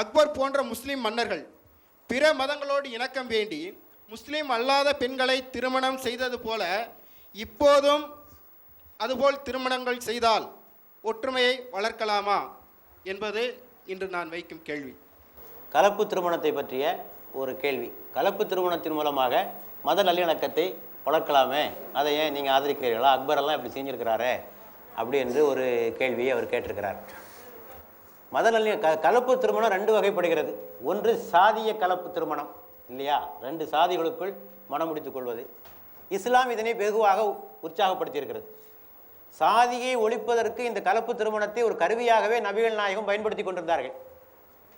அக்பர் போன்ற முஸ்லீம் மன்னர்கள் பிற மதங்களோடு இணக்கம் வேண்டி முஸ்லீம் அல்லாத பெண்களை திருமணம் செய்தது போல இப்போதும் அதுபோல் திருமணங்கள் செய்தால் ஒற்றுமையை வளர்க்கலாமா என்பது இன்று நான் வைக்கும் கேள்வி. கலப்பு திருமணத்தை பற்றிய ஒரு கேள்வி. கலப்பு திருமணத்தின் மூலமாக மத நல்லிணக்கத்தை வளர்க்கலாமே? அதை ஏன் நீங்கள் ஆதரிக்கிறீர்களா? அக்பரெல்லாம் இப்படி செஞ்சிருக்கிறாரே? அப்படி என்று ஒரு கேள்வியை அவர் கேட்டிருக்கிறார். மத நல்லி க கலப்பு திருமணம் ரெண்டு வகைப்படுகிறது. ஒன்று சாதிய கலப்பு திருமணம் இல்லையா? ரெண்டு சாதிகளுக்குள் மனம் முடித்துக் கொள்வது. இஸ்லாம் இதனை வெகுவாக உற்சாகப்படுத்தியிருக்கிறது. சாதியை ஒழிப்பதற்கு இந்த கலப்பு திருமணத்தை ஒரு கருவியாகவே நபிகள் நாயகம் பயன்படுத்தி கொண்டிருந்தார்கள்.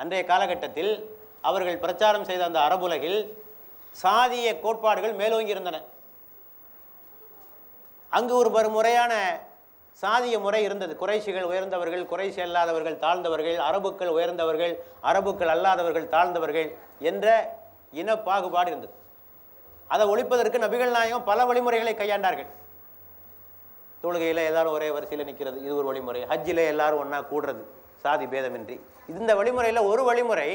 அன்றைய காலகட்டத்தில் அவர்கள் பிரச்சாரம் செய்த அந்த அரபுலகில் சாதிய கோட்பாடுகள் மேலோங்கி இருந்தன அங்கு ஒரு ஒரு முறையான சாதிய முறை இருந்தது. குறைசிகள் உயர்ந்தவர்கள் குறைசி அல்லாதவர்கள் தாழ்ந்தவர்கள் அரபுக்கள் உயர்ந்தவர்கள் அரபுக்கள் அல்லாதவர்கள் தாழ்ந்தவர்கள் என்ற இன பாகுபாடு இருந்தது. அதை ஒழிப்பதற்கு நபிகள் நாயகம் பல வழிமுறைகளை கையாண்டார்கள். தொழுகையில் எல்லாரும் ஒரே வரிசையில் நிற்கிறது இது ஒரு வழிமுறை. ஹஜ்ஜில் எல்லாரும் ஒன்றா கூடுறது. சாதி பேதமின்றி. இந்த வழிமுறையில் ஒரு வழிமுறை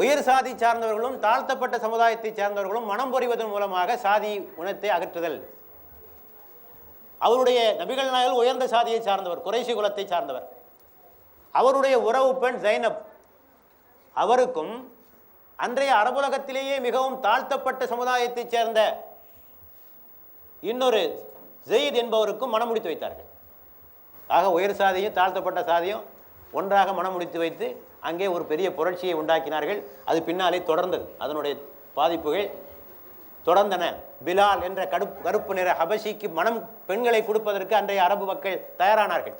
உயர் சாதி சார்ந்தவர்களும் தாழ்த்தப்பட்ட சமுதாயத்தை சார்ந்தவர்களும் மனம் புரிவதன் மூலமாக சாதி உணத்தை அகற்றுதல். அவருடைய நபிகள் நாயகம் உயர்ந்த சாதியை சார்ந்தவர் குறைசி குலத்தை சார்ந்தவர். அவருடைய உறவு பெண் ஜைனப். அவருக்கும் அன்றைய அரபுலகத்திலேயே மிகவும் தாழ்த்தப்பட்ட சமுதாயத்தைச் சேர்ந்த இன்னொரு ஜெயித் என்பவருக்கும் மனம் முடித்து வைத்தார்கள். ஆக உயர் சாதியும் தாழ்த்தப்பட்ட சாதியும் ஒன்றாக மனம் முடித்து வைத்து அங்கே ஒரு பெரிய புரட்சியை உண்டாக்கினார்கள். அது பின்னாலே தொடர்ந்தது. அதனுடைய பாதிப்புகள் தொடர்ந்தன. பிலால் என்ற கடுப்பு கருப்பு நிற ஹபஷிக்கு மனம் பெண்களை கொடுப்பதற்கு அன்றைய அரபு மக்கள் தயாரானார்கள்.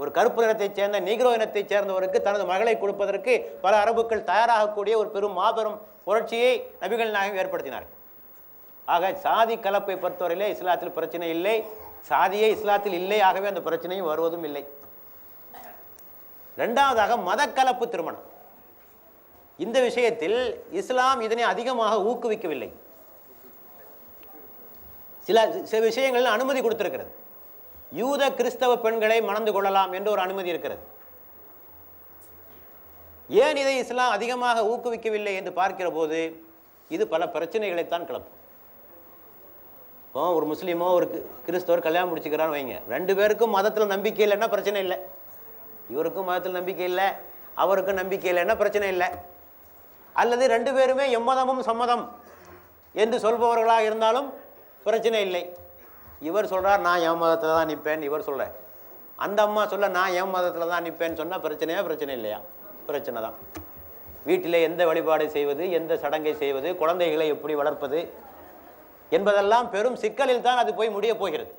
ஒரு கருப்பு நிறத்தைச் சேர்ந்த நீக்ரோ இனத்தைச் சேர்ந்தவருக்கு தனது மகளை கொடுப்பதற்கு பல அரபுக்கள் தயாராகக்கூடிய ஒரு பெரும் மாபெரும் புரட்சியை நபிகள் நாயகம் ஏற்படுத்தினார்கள் ஆக சாதி கலப்பை பொறுத்தவரையிலே இஸ்லாத்தில் பிரச்சனை இல்லை. சாதியே இஸ்லாத்தில் இல்லை. ஆகவே அந்த பிரச்சனையும் வருவதும் இல்லை. ரெண்டாவதாக மதக்கலப்பு திருமணம். இந்த விஷயத்தில் இஸ்லாம் இதனை அதிகமாக ஊக்குவிக்கவில்லை. சில சில விஷயங்களில் அனுமதி கொடுத்துருக்கிறது. யூத கிறிஸ்தவ பெண்களை மணந்து கொள்ளலாம் என்று ஒரு அனுமதி இருக்கிறது. ஏன் இதை இஸ்லாம் அதிகமாக ஊக்குவிக்கவில்லை என்று பார்க்கிற போது இது பல பிரச்சனைகளைத்தான் கிளப்பும். இப்போ ஒரு முஸ்லீமோ ஒரு கிறிஸ்தவர் கல்யாணம் முடிச்சுக்கிறான்னு வைங்க. ரெண்டு பேருக்கும் மதத்தில் நம்பிக்கை இல்லைன்னா பிரச்சனை இல்லை. இவருக்கும் மதத்தில் நம்பிக்கை இல்லை அவருக்கும் நம்பிக்கை இல்லைன்னா பிரச்சனை இல்லை. அல்லது ரெண்டு பேருமே எம்மதமும் சம்மதம் என்று சொல்பவர்களாக இருந்தாலும் பிரச்சனை இல்லை. இவர் சொல்கிறார் நான் என் மதத்தில் தான் நிற்பேன் இவர் சொல்ல அந்த அம்மா சொல்ல நான் என் மதத்தில் தான் நிற்பேன்னு சொன்னால் பிரச்சனையா பிரச்சனை இல்லையா? பிரச்சனை தான். வீட்டில் எந்த வழிபாடு செய்வது எந்த சடங்கை செய்வது குழந்தைகளை எப்படி வளர்ப்பது என்பதெல்லாம் பெரும் சிக்கலில் தான் அது போய் முடிய போகிறது.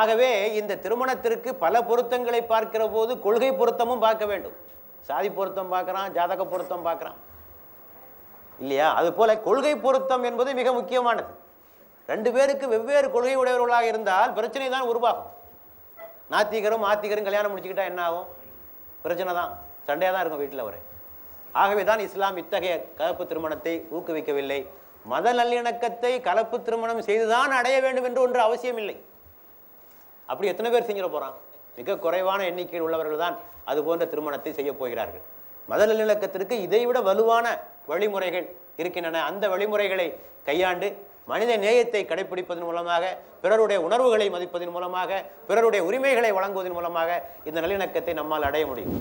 ஆகவே இந்த திருமணத்திற்கு பல பொருத்தங்களை பார்க்கிற போது கொள்கை பொருத்தமும் பார்க்க வேண்டும். சாதி பொருத்தம் பார்க்குறான் ஜாதக பொருத்தம் பார்க்குறான். இல்லையா? அதுபோல் கொள்கை பொருத்தம் என்பது மிக முக்கியமானது. ரெண்டு பேருக்கு வெவ்வேறு கொள்கை உடையவர்களாக இருந்தால் பிரச்சனை தான் உருவாகும். நாத்திகரும் ஆத்திகரும் கல்யாணம் முடிச்சுக்கிட்டா என்ன ஆகும்? பிரச்சனை தான். சண்டையாக தான் இருக்கும் வீட்டில் ஒரு ஆகவே தான் இஸ்லாம் இத்தகைய கலப்பு திருமணத்தை ஊக்குவிக்கவில்லை. மத நல்லிணக்கத்தை கலப்பு திருமணம் செய்துதான் அடைய வேண்டும் என்று ஒன்று அவசியம் இல்லை. அப்படி எத்தனை பேர் செஞ்சிட போகிறான் மிக குறைவான எண்ணிக்கையில் உள்ளவர்கள் தான் அது போன்ற திருமணத்தை செய்ய போகிறார்கள். மத நல்லிணக்கத்திற்கு இதைவிட வலுவான வழிமுறைகள் இருக்கின்றன. அந்த வழிமுறைகளை கையாண்டு மனித நேயத்தை கடைப்பிடிப்பதன் மூலமாக பிறருடைய உணர்வுகளை மதிப்பதன் மூலமாக பிறருடைய உரிமைகளை வழங்குவதன் மூலமாக இந்த நல்லிணக்கத்தை நம்மால் அடைய முடியும்.